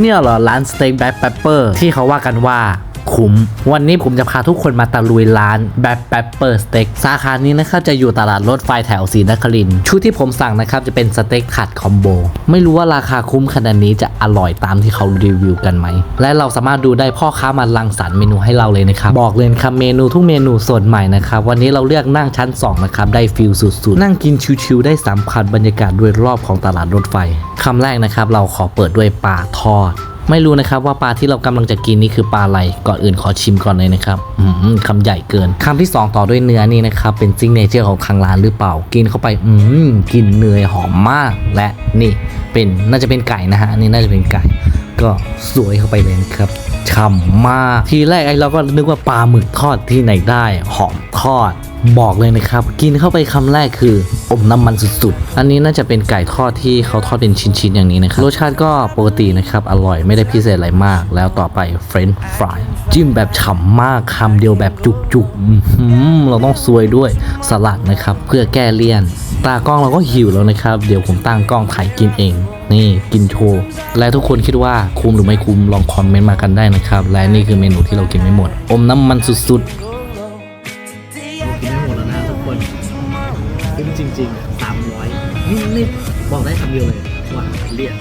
เนี่ยเหรอร้านสเต็กแบ็คแปปเปอร์ที่เขาว่ากันว่า คุ้ม วันนี้ผมจะพาทุกคนมาตะลุยร้านแบ็คแปปเปอร์สเต็กสาขานี้นะครับจะอยู่ตลาดรถไฟแถวศรีนครินชุดที่ผมสั่งนะครับจะเป็นสเต็กผัดคอมโบไม่รู้ว่าราคาคุ้มขนาดนี้จะอร่อยตามที่เขารีวิวกันไหม และเราสามารถดูได้พ่อค้ามารังสรรค์เมนูให้เราเลยนะครับ บอกเลยครับเมนูทุกเมนูสดใหม่นะครับ วันนี้เราเลือกนั่งชั้น 2 นะครับ ได้ฟิลสุดๆ นั่งกินชิวๆได้สัมผัสบรรยากาศโดยรอบของตลาดรถไฟคำแรกนะครับ เราขอเปิดด้วยปลาทอด ไม่รู้นะครับว่าปลาที่เรากำลังจะกินนี่คือปลาอะไร ก่อนอื่นขอชิมก่อนเลยนะครับอืมคำใหญ่เกินคำที่ 2 ต่อด้วยเนื้อนี่นะครับ เป็นซิงเนเจอร์ของทางร้านหรือเปล่า กินเข้าไป อืมกลินเนยหอมมาก และนี่เป็นน่าจะเป็นไก่นะฮะนี่น่าจะเป็นไก่ ก็สวยเข้าไปเลยนะครับฉ่ำมาก ทีแรกไอ้เราก็นึกว่าปลาหมึกทอดที่ไหนได้ หอมทอด บอกเลยนะครับ กินเข้าไปคำแรกคือ อมน้ำมันสุดๆ อันนี้น่าจะเป็นไก่ทอดที่เขาทอดเป็นชิ้นๆอย่างนี้นะครับ รสชาติก็ปกตินะครับ อร่อยไม่ได้พิเศษอะไรมาก แล้วต่อไปเฟรนช์ฟรายจิ้มแบบฉ่ำมากคำเดียวแบบจุกๆเราต้องซวยด้วยสลัดนะครับ เพื่อแก้เลี่ยน ตากล้องเราก็หิวแล้วนะครับ เดี๋ยวผมตั้งกล้องถ่ายกินเอง นี่กินโชว์ และทุกคนคิดว่าคุ้มหรือไม่คุ้มลองคอมเมนต์มากันได้นะครับ และนี่คือเมนูที่เรากินไม่หมด อมน้ำมันสุดๆ คุ้มจริงๆสามร้อยนี่นี่บอกได้คำเดียวเลยว่าเรียน